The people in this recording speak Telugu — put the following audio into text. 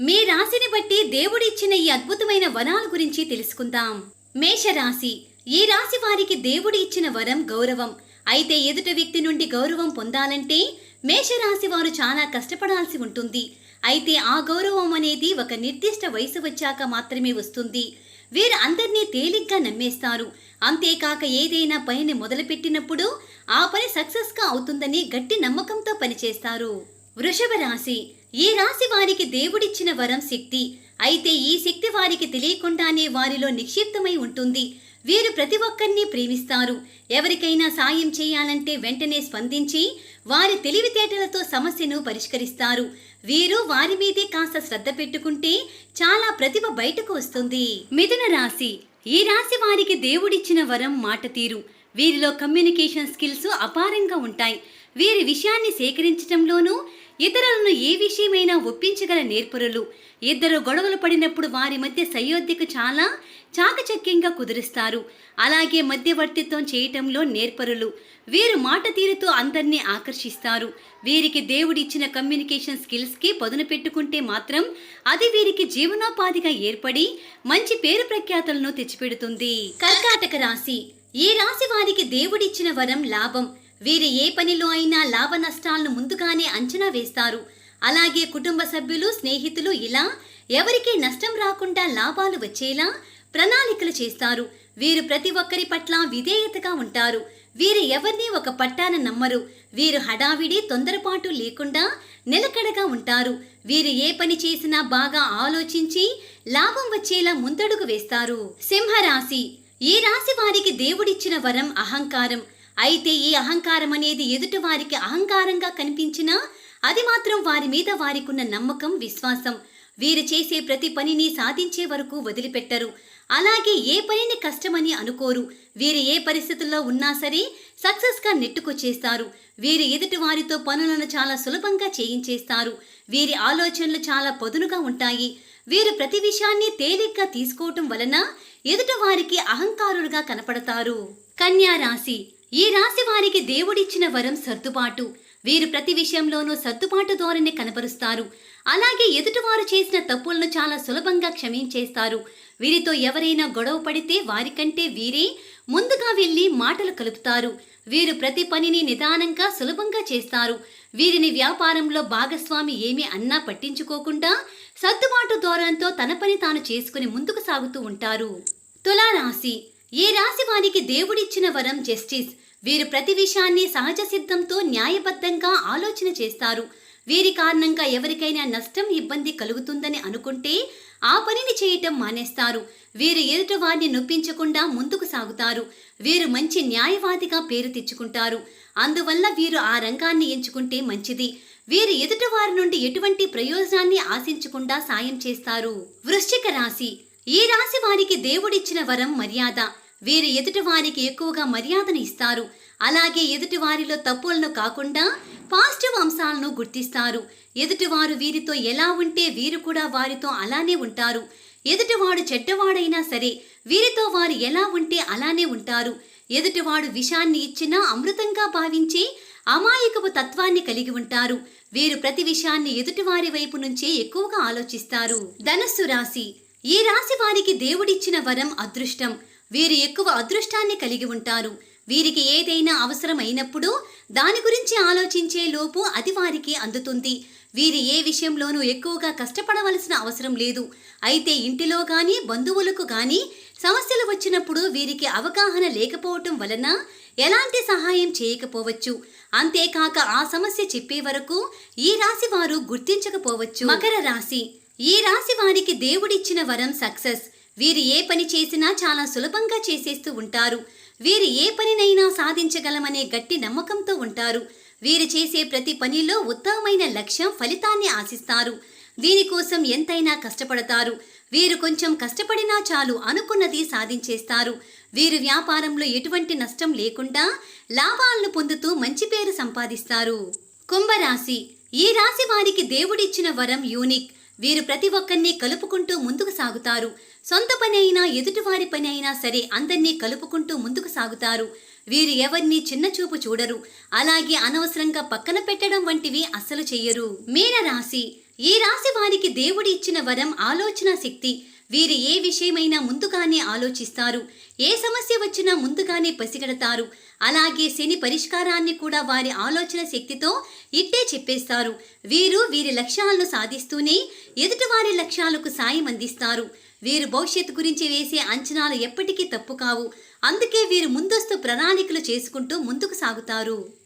మీ రాశిని బట్టి దేవుడిచ్చిన ఈ అద్భుతమైన వరాల గురించి తెలుసుకుందాం. మేషరాశి. ఈ రాశి వారికి దేవుడి ఇచ్చిన వరం గౌరవం. అయితే ఎదుట వ్యక్తి నుండి గౌరవం పొందాలంటే మేషరాశి వారు చాలా కష్టపడాల్సి ఉంటుంది. అయితే ఆ గౌరవం అనేది ఒక నిర్దిష్ట వయసు వచ్చాక మాత్రమే వస్తుంది. వీరు అందరినీ తేలిగ్గా నమ్మేస్తారు. అంతేకాక ఏదైనా పనిని మొదలుపెట్టినప్పుడు ఆ పని సక్సెస్గా అవుతుందని గట్టి నమ్మకంతో పనిచేస్తారు. వృషభ రాశి ఈ రాశి వారికి దేవుడిచ్చిన వరం శక్తి. అయితే ఈ శక్తి వారికి తెలియకుండానే వారిలో నిక్షిప్తమై ఉంటుంది. వీరు ప్రతి ఒక్కరిని ప్రేమిస్తారు. ఎవరికైనా సాయం చేయాలంటే వెంటనే స్పందించి వారి తెలివితేటలతో సమస్యను పరిష్కరిస్తారు. వీరు వారి మీదే కాస్త శ్రద్ధ పెట్టుకుంటే చాలా ప్రతిభ బయటకు వస్తుంది. మిథున రాశి. ఈ రాశి వారికి దేవుడిచ్చిన వరం మాట తీరు. వీరిలో కమ్యూనికేషన్ స్కిల్స్ అపారంగా ఉంటాయి. వీరి విషయాన్ని సేకరించటంలోనూ ఇతరులను ఏ విషయమైనా ఒప్పించగల నేర్పరులు. ఇద్దరు గొడవలు పడినప్పుడు వారి మధ్య సయోధ్యకు చాలా చాకచక్యంగా కుదురుస్తారు. అలాగే మధ్యవర్తిత్వం చేయటంలో నేర్పరులు. వీరు మాట తీరుతో అందరినీ ఆకర్షిస్తారు. వీరికి దేవుడిచ్చిన కమ్యూనికేషన్ స్కిల్స్కి పదును పెట్టుకుంటే మాత్రం అది వీరికి జీవనోపాధిగా ఏర్పడి మంచి పేరు ప్రఖ్యాతలను తెచ్చిపెడుతుంది. కర్కాటక రాశి. ఈ రాశి వారికి దేవుడిచ్చిన వరం లాభం. వీరు ఏ పనిలో అయినా లాభ నష్టాలను ముందుగానే అంచనా వేస్తారు. అలాగే కుటుంబ సభ్యులు స్నేహితులు ఇలా ఎవరికీ నష్టం రాకుండా లాభాలు వచ్చేలా ప్రణాళికలు చేస్తారు. వీరు ప్రతి ఒక్కరి పట్ల విధేయతగా ఉంటారు. వీరు ఎవరిని ఒక పట్టాన నమ్మరు. వీరు హడావిడి తొందరపాటు లేకుండా నిలకడగా ఉంటారు. వీరు ఏ పని చేసినా బాగా ఆలోచించి లాభం వచ్చేలా ముందడుగు వేస్తారు. సింహరాశి. ఈ రాశి వారికి దేవుడిచ్చిన వరం అహంకారం. అయితే ఈ అహంకారం అనేది ఎదుటి వారికి అహంకారంగా కనిపించినా అది మాత్రం వారి మీద వారికున్న నమ్మకం విశ్వాసం. వీరు చేసే ప్రతి పనిని సాధించే వరకు వదిలిపెట్టరు. అలాగే ఏ పనిని కష్టమని అనుకోరు. వీరు ఏ పరిస్థితుల్లో ఉన్నా సరే సక్సెస్గా నెట్టుకొచ్చేస్తారు. వీరు ఎదుటి వారితో పనులను చాలా సులభంగా చేయించేస్తారు. వీరి ఆలోచనలు చాలా పదునుగా ఉంటాయి. వీరు ప్రతి విషయాన్ని తేలిగ్గా తీసుకోవటం వలన ఎదుటి వారికి అహంకారులుగా కనపడతారు. కన్యా రాశి. ఈ రాశి వారికి దేవుడిచ్చిన వరం సర్దుబాటు. వీరు ప్రతి విషయంలోనూ సర్దుబాటు ధోరణి కనపరుస్తారు. అలాగే ఎదుటివారు చేసిన తప్పులను చాలా సులభంగా క్షమించేస్తారు. వీరితో ఎవరైనా గొడవ పడితే వారికంటే వీరే ముందుగా వెళ్ళి మాటలు కలుపుతారు. వీరు ప్రతి పనిని నిదానంగా సులభంగా చేస్తారు. వీరిని వ్యాపారంలో భాగస్వామి ఏమీ అన్నా పట్టించుకోకుండా సర్దుబాటు ధోరణితో తన పని తాను చేసుకుని ముందుకు సాగుతూ ఉంటారు. తులారాశి ఈ రాశి వారికి దేవుడిచ్చిన వరం జస్టిస్? వీరు ప్రతి విషయాన్ని సహజ సిద్ధంతో న్యాయబద్ధంగా ఆలోచన చేస్తారు. వీరి కారణంగా ఎవరికైనా నష్టం ఇబ్బంది కలుగుతుందని అనుకుంటే ఆ పనిని చేయటం మానేస్తారు. వీరు ఎదుటి వారిని నొప్పించకుండా ముందుకు సాగుతారు. వీరు మంచి న్యాయవాదిగా పేరు తెచ్చుకుంటారు. అందువల్ల వీరు ఆ రంగాన్ని ఎంచుకుంటే మంచిది. వీరు ఎదుటి వారి నుండి ఎటువంటి ప్రయోజనాన్ని ఆశించకుండా సాయం చేస్తారు. వృశ్చిక రాశి. ఈ రాశి వారికి దేవుడిచ్చిన వరం మర్యాద. వీరు ఎదుటివారికి ఎక్కువగా మర్యాదను ఇస్తారు. అలాగే ఎదుటివారిలో తప్పులను కాకుండా పాజిటివ్ అంశాలను గుర్తిస్తారు. ఎదుటివారు వీరితో ఎలా ఉంటే వీరు కూడా వారితో అలానే ఉంటారు. ఎదుటివాడు చెడ్డవాడైనా సరే వీరితో వారు ఎలా ఉంటే అలానే ఉంటారు. ఎదుటివాడు విషాన్ని ఇచ్చినా అమృతంగా భావించి అమాయకపు తత్వాన్ని కలిగి ఉంటారు. వీరు ప్రతి విషయాన్ని ఎదుటివారి వైపు నుంచే ఎక్కువగా ఆలోచిస్తారు. ధనస్సు రాశి. ఈ రాశి వారికి దేవుడిచ్చిన వరం అదృష్టం. వీరు ఎక్కువ అదృష్టాన్ని కలిగి ఉంటారు. వీరికి ఏదైనా అవసరం అయినప్పుడు దాని గురించి ఆలోచించే లోపు అది వారికి అందుతుంది. వీరు ఏ విషయంలోనూ ఎక్కువగా కష్టపడవలసిన అవసరం లేదు. అయితే ఇంటిలో కానీ బంధువులకు కానీ సమస్యలు వచ్చినప్పుడు వీరికి అవగాహన లేకపోవటం వలన ఎలాంటి సహాయం చేయకపోవచ్చు. అంతేకాక ఆ సమస్య చెప్పే వరకు ఈ రాశి వారు గుర్తించకపోవచ్చు. మకర రాశి. ఈ రాశి వారికి దేవుడిచ్చిన వరం సక్సెస్. వీరు ఏ పని చేసినా చాలా సులభంగా చేసేస్తూ ఉంటారు. వీరు ఏ పనినైనా సాధించగలమనే గట్టి నమ్మకంతో ఉంటారు. వీరు చేసే ప్రతి పనిలో ఉత్తమమైన లక్ష్యం ఫలితాన్ని ఆశిస్తారు. దీనికోసం ఎంతైనా కష్టపడతారు. వీరు కొంచెం కష్టపడినా చాలు అనుకున్నది సాధించేస్తారు. వీరు వ్యాపారంలో ఎటువంటి నష్టం లేకుండా లాభాలను పొందుతూ మంచి పేరు సంపాదిస్తారు. కుంభరాశి. ఈ రాశి వారికి దేవుడిచ్చిన వరం యూనిక్. వీరు ప్రతి ఒక్కరిని కలుపుకుంటూ ముందుకు సాగుతారు. సొంత పని అయినా ఎదుటివారి పని అయినా సరే అందరినీ కలుపుకుంటూ ముందుకు సాగుతారు. వీరు ఎవరిని చిన్న చూపు చూడరు. అలాగే అనవసరంగా పక్కన పెట్టడం వంటివి అస్సలు చెయ్యరు. మీనరాశి. ఈ రాశి వారికి దేవుడి ఇచ్చిన వరం ఆలోచన శక్తి. వీరు ఏ విషయమైనా ముందుగానే ఆలోచిస్తారు. ఏ సమస్య వచ్చినా ముందుగానే పసిగడతారు. అలాగే శని పరిష్కారాన్ని కూడా వారి ఆలోచన శక్తితో ఇట్టే చెప్పేస్తారు. వీరు వీరి లక్ష్యాలను సాధిస్తూనే ఎదుటి వారి లక్ష్యాలకు సాయం అందిస్తారు. వీరు భవిష్యత్తు గురించి వేసే అంచనాలు ఎప్పటికీ తప్పు కావు. అందుకే వీరు ముందస్తు ప్రణాళికలు చేసుకుంటూ ముందుకు సాగుతారు.